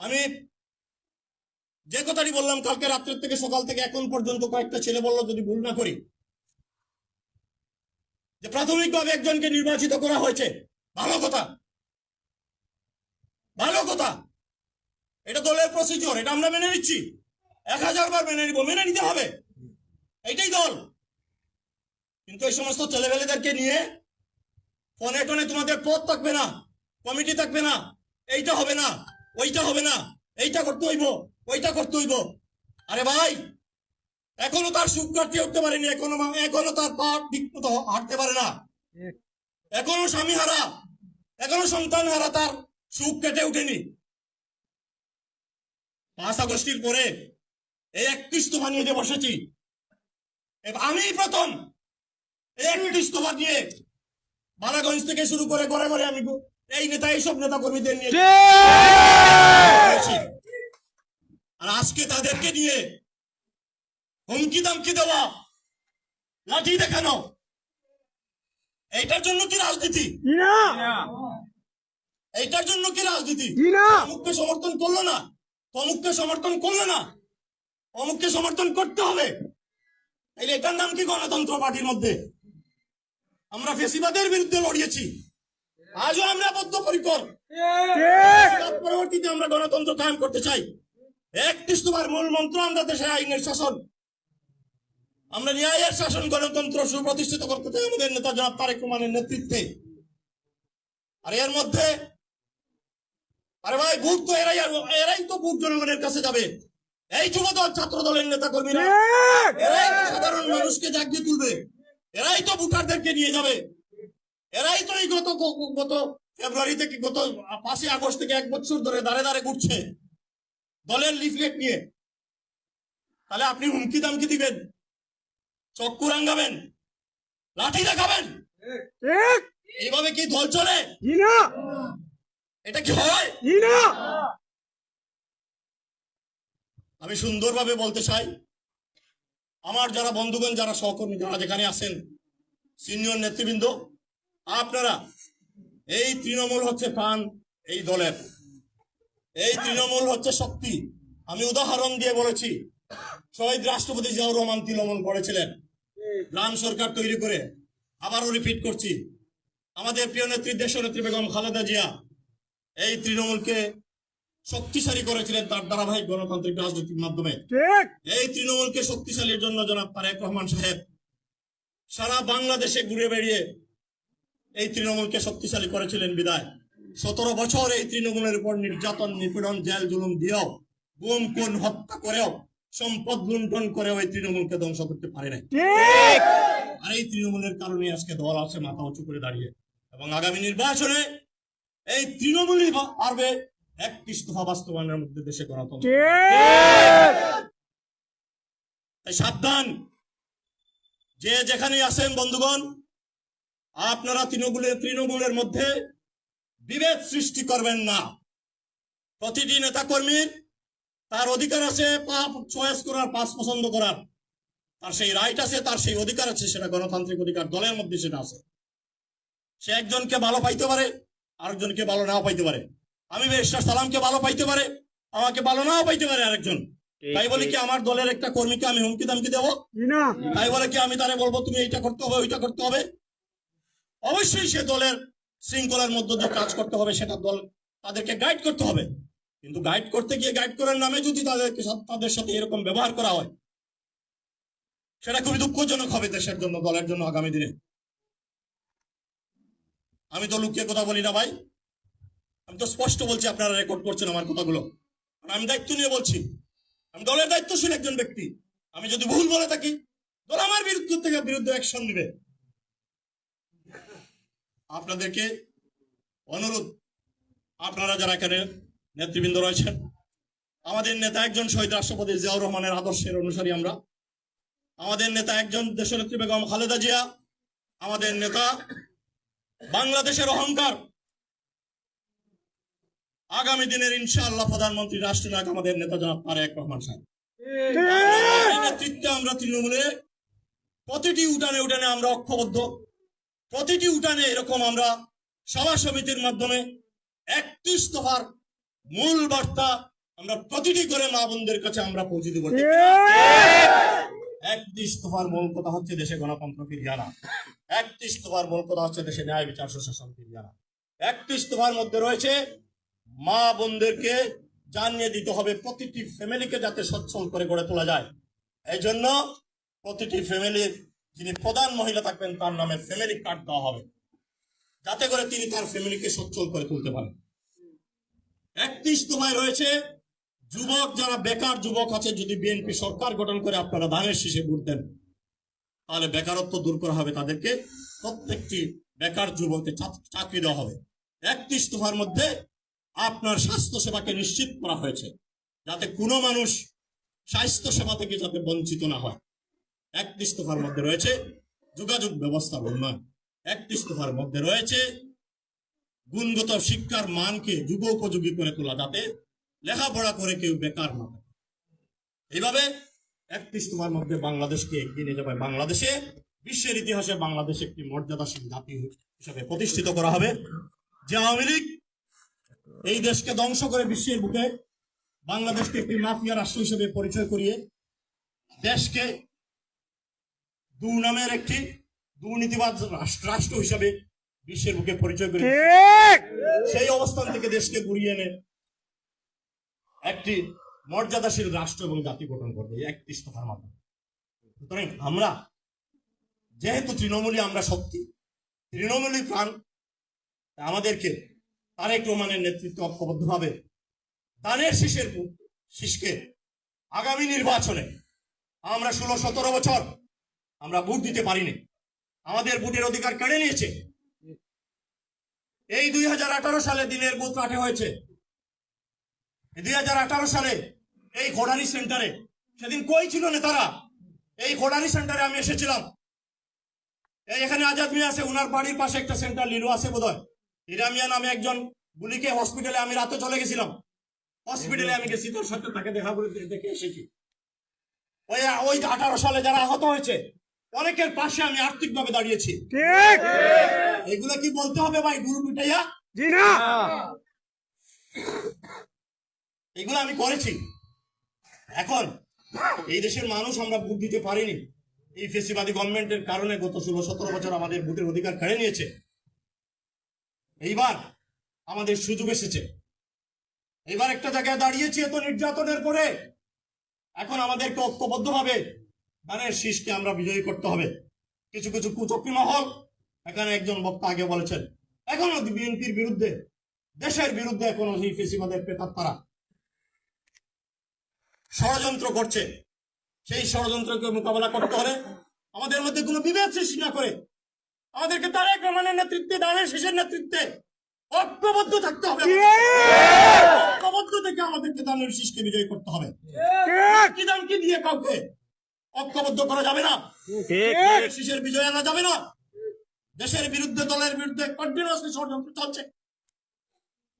আমি যে কথাটি বললাম কালকে রাত্রের থেকে সকাল থেকে এখন পর্যন্ত কয়েকটা ছেলে বলল, যদি ভুল না করি, যে প্রাথমিকভাবে একজনকে নির্বাচিত করা হয়েছে, ভালো কথা। ভালো কথা। এটা দলের প্রসিজিওর এটা আমরা মেনে নিচ্ছি। এক হাজার বার মেনে নিব, মেনে নিতে হবে। এইটাই দল। কিন্তু এই সমস্ত ছেলেবেলেদেরকে নিয়ে ফোনে টোনে তোমাদের পথ থাকবে না, কমিটি থাকবে না, এইটা হবে না। ওইটা হবে না। এইটা করতে হইব, ওইটা করতে হইব। আরে ভাই, এখনও তার সুখ কাটিয়ে উঠতে পারেনি, এখনও এখনও তার পা ঠিক মতো হাঁটতে পারে না। এখনও স্বামী হারা, এখনও সন্তান হারা, তার সুখ কেটে উঠেনি পাঁচ আগস্টের পরে এই একত্রিশ তোফা নিয়ে যে বসেছি আমি প্রথম। এই একত্রিশ তোফা নিয়ে বালাগঞ্জ থেকে শুরু করে ঘরে ঘরে আমি এই নেতা এইসব নেতা কর্মীদের নিয়ে আর আজকে তাদেরকে নিয়ে হুমকি দামকি দেওয়া লাঠি দেখানো এইটার জন্য কি রাজনীতি? এইটার জন্য কি রাজনীতি? অমুককে সমর্থন করল না? অমুককে সমর্থন করল না? অমুককে সমর্থন করতে হবে। তাইলে এটার নাম কি গণতন্ত্র পার্টির মধ্যে? আমরা ফেসিবাদের বিরুদ্ধে লড়িয়েছি। আজও আমরা বদ্ধপরিকর। পরবর্তীতে আমরা গণতন্ত্র কায়েম করতে চাই। একত্রিশ তোমার মূল মন্ত্র আমরা দেশে আইনের শাসন। আমরা ন্যায়ের শাসন গণতন্ত্র সুপ্রতিষ্ঠিত করতে চাই আমাদের নেতা জনাব তারেক রহমানের নেতৃত্বে। আর এর মধ্যে আরে ভাই ভোট তো এরাই এরাই তো ভোট জনগণের কাছে যাবে। এই যুব দল ছাত্র দলের নেতা কর্মীরা এরাই সাধারণ মানুষকে জাগিয়ে তুলবে। এরাই তো ভোটারদেরকে নিয়ে যাবে। এরাই তো এই গত গত ফেব্রুয়ারি থেকে গত পাঁচই আগস্ট থেকে এক বছর ধরে দাঁড়ে দাঁড়ে ঘুরছে দলের লিফলেট নিয়ে। তাহলে আপনি হুমকি দামকি দিবেন? চক্কু রাঙ্গাবেন? লাঠি দেখাবেন? এইভাবে কি দল চলে? এটা কি হয়? আমি সুন্দরভাবে বলতে চাই আমার যারা বন্ধুগণ যারা সহকর্মী যারা যেখানে আছেন সিনিয়র নেতৃবৃন্দ আপনারা এই তৃণমূল হচ্ছে প্রাণ এই দলের। এই তৃণমূল হচ্ছে শক্তি। আমি উদাহরণ দিয়ে বলেছি শহীদ রাষ্ট্রপতি জিয়াউর রহমান তৃণমূল করেছিলেন। গ্রাম সরকার তৈরি করে আবারও রিপিট করছি। আমাদের প্রিয় নেত্রী দেশ নেত্রী বেগম খালেদা জিয়া এই তৃণমূলকে শক্তিশালী করেছিলেন তার ধারাবাহিক গণতান্ত্রিক রাজনীতির মাধ্যমে। এই তৃণমূলকে শক্তিশালীর জন্য জনাব তারেক রহমান সাহেব সারা বাংলাদেশে ঘুরে বেরিয়ে এই তৃণমূলকে শক্তিশালী করেছিলেন বিদায়। সতেরো বছর এই তৃণমূলের উপর নির্যাতন নিপীড়ন জেল জুলুম দিয়েও গুম খুন হত্যা করেও সম্পদ লুণ্ঠন করেও এই তৃণমূলকে ধ্বংস করতে পারে নাই। আর এই তৃণমূলের কারণে আজকে দল আছে মাথা উঁচু করে দাঁড়িয়ে। এবং আগামী নির্বাচনে এই তৃণমূলই পারবে একত্রিশ দফা বাস্তবায়নের মধ্যে দেশে গণতন্ত্র। সাবধান। যে যেখানেই আছেন বন্ধুগণ আপনারা তৃণমূলের তৃণমূলের মধ্যে বিভেদ সৃষ্টি করবেন না। প্রতিটি নেতা কর্মীর তার অধিকার আছে পাপ চয়েস করার পাস পছন্দ করার। তার সেই রাইট আছে তার সেই অধিকার আছে সেটা গণতান্ত্রিক অধিকার দলের মধ্যে সেটা আছে। সে একজনকে ভালো পাইতে পারে আরেকজনকে ভালো নাও পাইতে পারে। আমি বেশটা সালামকে ভালো পাইতে পারে আমাকে ভালো নাও পাইতে পারে আরেকজন। তাই বলে কি আমার দলের একটা কর্মীকে আমি হুমকি দামকি দেবো? তাই বলে কি আমি তারে বলব তুমি এইটা করতে হবে ওইটা করতে হবে অবশ্যই সে দলের শৃঙ্খলার মধ্য দিয়ে কাজ করতে হবে, সেটা দল তাদেরকে গাইড করতে হবে। কিন্তু গাইড করতে গিয়ে গাইড করার নামে যদি তাদেরকে তাদের সাথে এরকম ব্যবহার করা হয়, সেটা খুবই দুঃখজনক হবে দেশের জন্য, দলের জন্য আগামী দিনে। আমি তো লুকিয়ে কথা বলি না ভাই। আমি তো স্পষ্ট বলছি, আপনারা রেকর্ড করছেন আমার কথাগুলো। আমি দায়িত্ব নিয়ে বলছি, আমি দলের দায়িত্বশীল একজন ব্যক্তি। আমি যদি ভুল বলে থাকি, দল আমার বিরুদ্ধে থেকে বিরুদ্ধে অ্যাকশন নিবে। আপনাদেরকে অনুরোধ আপনারা যারা এখানে নেতৃবৃন্দ রয়েছেন আমাদের নেতা একজন শহীদ রাষ্ট্রপতি জিয়াউর রহমানের আদর্শের অনুসারী আমরা। আমাদের নেতা একজন দেশনেত্রী বেগম খালেদা জিয়া আমাদের নেতা বাংলাদেশের অহংকার। আগামী দিনের ইনশাআল্লাহ প্রধানমন্ত্রী রাষ্ট্রনায়ক আমাদের নেতা জনাব তারেক রহমান সাহেব। নেতৃত্বে আমরা তৃণমূলে প্রতিটি উঠানে উঠানে আমরা ঐক্যবদ্ধ। প্রতিটি উঠানে এরকম আমরা সভা সমিতির মাধ্যমে একত্রিশ দফার মূল বার্তা আমরা প্রতিটি করে মা বোনদের কাছে আমরা পৌঁছে দেবো। একত্রিশ দফার মূল কথা হচ্ছে দেশে গণতন্ত্র ফিরিয়ে আনা। একত্রিশ দফার মূল কথা হচ্ছে দেশে ন্যায় বিচার সুশাসন ফিরিয়ে আনা। একত্রিশ দফার মধ্যে রয়েছে মা বোনদেরকে জানিয়ে দিতে হবে প্রতিটি ফ্যামিলিকে যাতে সচ্ছল করে গড়ে তোলা যায়। এই জন্য প্রতিটি ফ্যামিলির যিনি প্রধান মহিলা থাকবেন, তার নামে ফ্যামিলি কার্ড দেওয়া হবে। যাতে করে তিনি তার ফ্যামিলিকে সচ্ছল করে তুলতে পারেন। একত্রিশ দফায় রয়েছে। যুবক, যারা বেকার যুবক আছে, যদি বিএনপি সরকার গঠন করে, আপনারা ধানের শীষে ভোট দেন। তাহলে বেকারত্ব দূর করা হবে তাদেরকে। প্রত্যেকটি বেকার যুবককে চাকরি দেওয়া হবে। একত্রিশ দফার মধ্যে আপনার স্বাস্থ্য সেবাকে নিশ্চিত করা হয়েছে। যাতে কোনো মানুষ স্বাস্থ্য সেবা থেকে যাতে বঞ্চিত না হয়। একত্রিশ মধ্যে রয়েছে যোগাযোগ ব্যবস্থার উন্নয়ন একত্রিশ মধ্যে রয়েছে গুণগত শিক্ষার মানকে যুগ উপযোগী করে তোলা যাতে লেখাপড়া করে কেউ বেকার না থাকে। এইভাবে একত্রিশ মধ্যে বাংলাদেশকে এগিয়ে নিয়ে যাবে বাংলাদেশে। বিশ্বের ইতিহাসে বাংলাদেশ একটি মর্যাদাশীল জাতি হিসেবে প্রতিষ্ঠিত করা হবে। যে আওয়ামী লীগ এই দেশকে ধ্বংস করে বিশ্বের বুকে বাংলাদেশকে একটি মাফিয়া রাষ্ট্র হিসেবে পরিচয় করিয়ে দেশকে দু নামের একটি দুর্নীতিবাদ রাষ্ট্র রাষ্ট্র হিসাবে বিশ্বের বুকে পরিচয় করে সেই অবস্থান থেকে দেশকে ঘুরিয়ে এনে একটি মর্যাদাশীল রাষ্ট্র এবং জাতি গঠন করবে একত্রিশ মাধ্যমে। সুতরাং আমরা যেহেতু তৃণমূলী আমরা শক্তি তৃণমূলী প্রাণ আমাদেরকে তারেক রহমানের নেতৃত্বে ঐক্যবদ্ধভাবে দানের শীষের পু- শীষকে আগামী নির্বাচনে আমরা ষোলো সতেরো বছর আমরা ভোট দিতে পারিনি। আমাদের ভোটের অধিকার কেড়ে নিয়েছে। এই দুই হাজার আঠারো সালে দিনের বুথ রাখে হয়েছে? দুই হাজার আঠারো সালে এই খোডারি সেন্টারে। সেদিন কই ছিল নেতারা? এই খোডারি সেন্টারে আমি এসেছিলাম। এই এখানে আজাদ মিয়া আছে, উনার বাড়ির পাশে একটা সেন্টার লিলু আছে বোধহয়। হীরা মিয়া নামে একজন গুলিকে হসপিটালে আমি রাতে চলে গেছিলাম। হসপিটালে আমি গেছি, তোর সাথে তাকে দেখা করে দেখে এসেছি। ওই ওই আঠারো সালে যারা আহত হয়েছে অনেকের পাশে আমি আর্থিকভাবে দাঁড়িয়েছি। ঠিক। এগুলো কি বলতে হবে ভাই গুরু পিটাইয়া জি না। এগুলো আমি করেছি। এখন এই দেশের মানুষ আমরা ভোট দিতে পারিনি। এই ফেসিবাদী গভর্নমেন্টের কারণে গত ষোলো সতেরো বছর আমাদের ভোটের অধিকার কেড়ে নিয়েছে। এইবার আমাদের সুযোগ এসেছে। এবার একটা জায়গায় দাঁড়িয়েছি এত নির্যাতনের পরে। এখন আমাদেরকে ঐক্যবদ্ধভাবে ধানের শীষকে আমরা বিজয়ী করতে হবে। কিছু কিছু কুচক্রী মহল এখানে একজন বক্তা আগে বলেছেন এখনও বিএনপির বিরুদ্ধে দেশের বিরুদ্ধে এখনও ফেসিবাদের পেতার তারা ষড়যন্ত্র করছে। সেই ষড়যন্ত্রকে মোকাবেলা করতে হলে আমাদের মধ্যে কোনো বিভেদ সৃষ্টি না করে আমাদেরকে তারেক রহমানের নেতৃত্বে দানের শেষের নেতৃত্বে ঐক্যবদ্ধ থাকতে হবে। ঐক্যবদ্ধ থেকে আমাদেরকে দানের শীষকে বিজয় করতে হবে। কি? দাম কি দিয়ে কাউকে? ঐক্যবদ্ধ করা যাবে না। ঠিক শীষের বিজয় আনা যাবে না। দেশের বিরুদ্ধে দলের বিরুদ্ধে কন্টিনিউসলি ষড়যন্ত্র চলছে।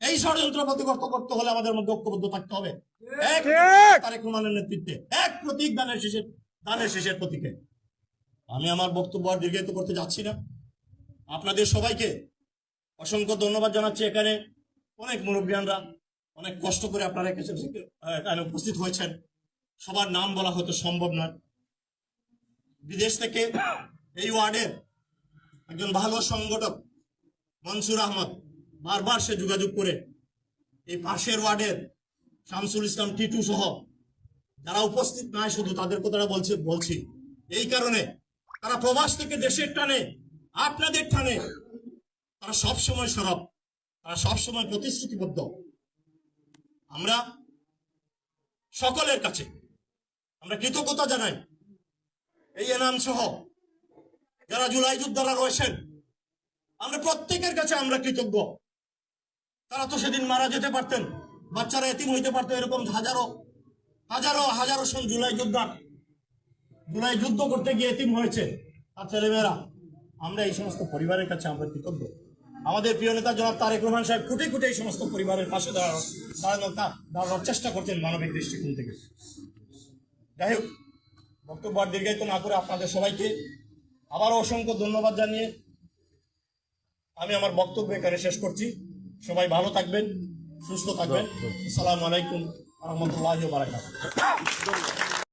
এই ষড়যন্ত্র প্রতিগত করতে হলে আমাদের মধ্যে ঐক্যবদ্ধ থাকতে হবে। এক তারেক রহমানের নেতৃত্বে এক প্রতীক দানের শেষের দানের শেষের প্রতীকে। আমি আমার বক্তব্য আর দীর্ঘায়িত করতে যাচ্ছি না। আপনাদের সবাইকে অসংখ্য ধন্যবাদ জানাচ্ছি এখানে। অনেক মুরব্বিয়ানরা অনেক কষ্ট করে আপনারা উপস্থিত হয়েছেন। সবার নাম বলা হয়তো সম্ভব নয়। বিদেশ থেকে এই ওয়ার্ডের একজন ভালো সংগঠক মনসুর আহমদ বারবার সে যোগাযোগ করে এই পাশের ওয়ার্ডের শামসুল ইসলাম টিটু সহ যারা উপস্থিত নয় শুধু তাদের কথাটা বলছে, বলছি। এই কারণে তারা প্রবাস থেকে দেশের টানে, আপনাদের টানে, তারা সবসময় সরব, তারা সবসময় প্রতিশ্রুতিবদ্ধ। আমরা সকলের কাছে আমরা কৃতজ্ঞতা জানাই। এই এনাম সহ যারা জুলাই যোদ্ধারা রয়েছেন আমরা প্রত্যেকের কাছে আমরা কৃতজ্ঞ। তারা তো সেদিন মারা যেতে পারতেন, বাচ্চারা এতিম হইতে পারতো, এরকম হাজারো হাজারো হাজারো সন জুলাই যোদ্ধা জুলাই যুদ্ধ করতে গিয়ে এতিম হয়েছে। আর ছেলেমেয়েরা আমরা এই সমস্ত পরিবারের কাছে আমরা কৃতজ্ঞ। আমাদের প্রিয় নেতা জনাব তারেক রহমান সাহেব খুঁটে খুঁটে এই সমস্ত পরিবারের পাশে দাঁড়ানো দাঁড়ানো দাঁড়ানোর চেষ্টা করছেন মানবিক দৃষ্টিকোণ থেকে। যাই হোক বক্তব্য আর দীর্ঘায়িত না করে আপনাদের সবাইকে আবারও অসংখ্য ধন্যবাদ জানিয়ে আমি আমার বক্তব্য এখানে শেষ করছি। সবাই ভালো থাকবেন সুস্থ থাকবেন। আসসালামু আলাইকুম রহমতুল্লাহ বারাকাতুহু।